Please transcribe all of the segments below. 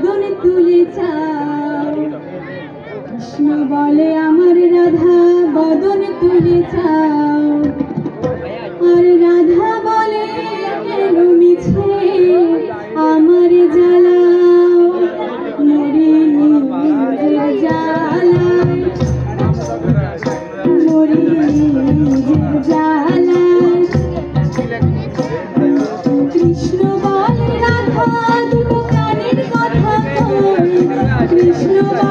চদন তুলে চাও। কৃষ্ণ বলে, আমার রাধা বদন তুলে চাও। আর রাধা বলে, কেন মিছে? আমার জ্বালা কৃষ্ণ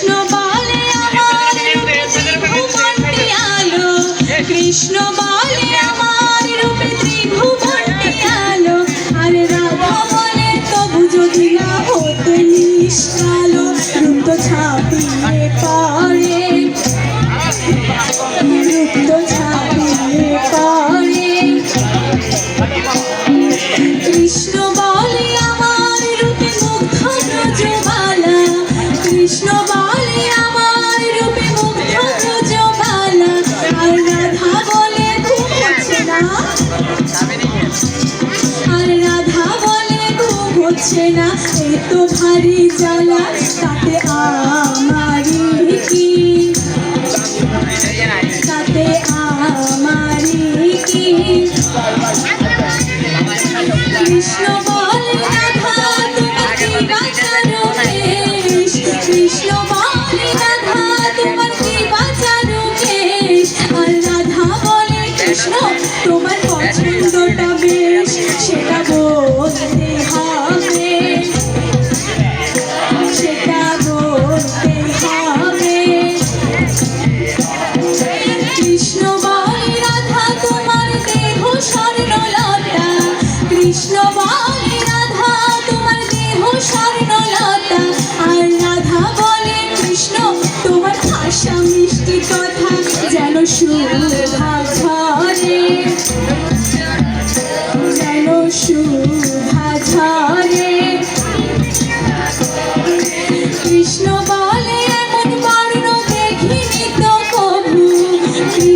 No. মিটছে না এত ভারী জ্বালা তাতে আমারই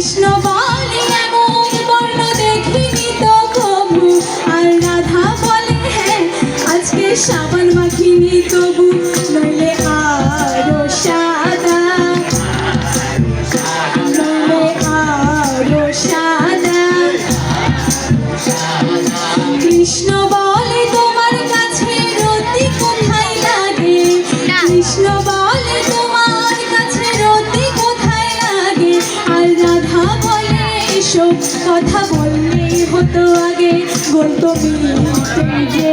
snowball. tanto hagué, gol tomí, te llevo.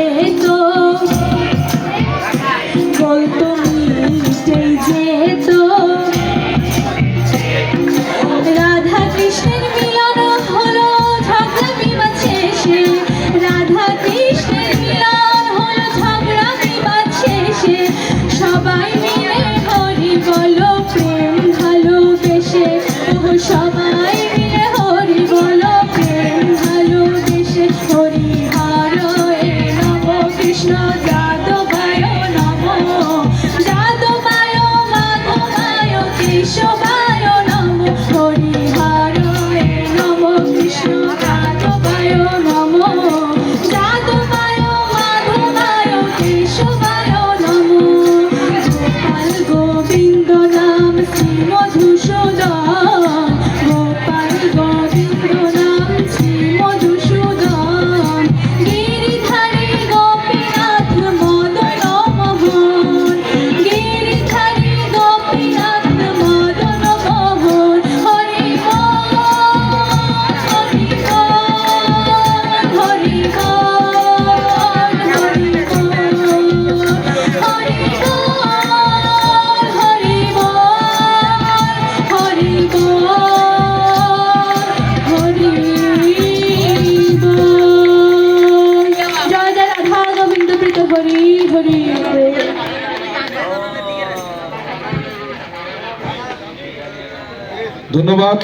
ধন্যবাদ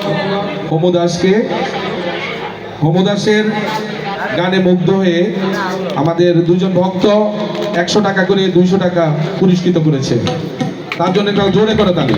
হোমু দাসকে হোমু দাসের গানে মুগ্ধ হয়ে আমাদের দুজন ভক্ত একশো টাকা করে দুইশো টাকা পুরস্কৃত করেছে। তার জন্য একটা জোরে করে তালি।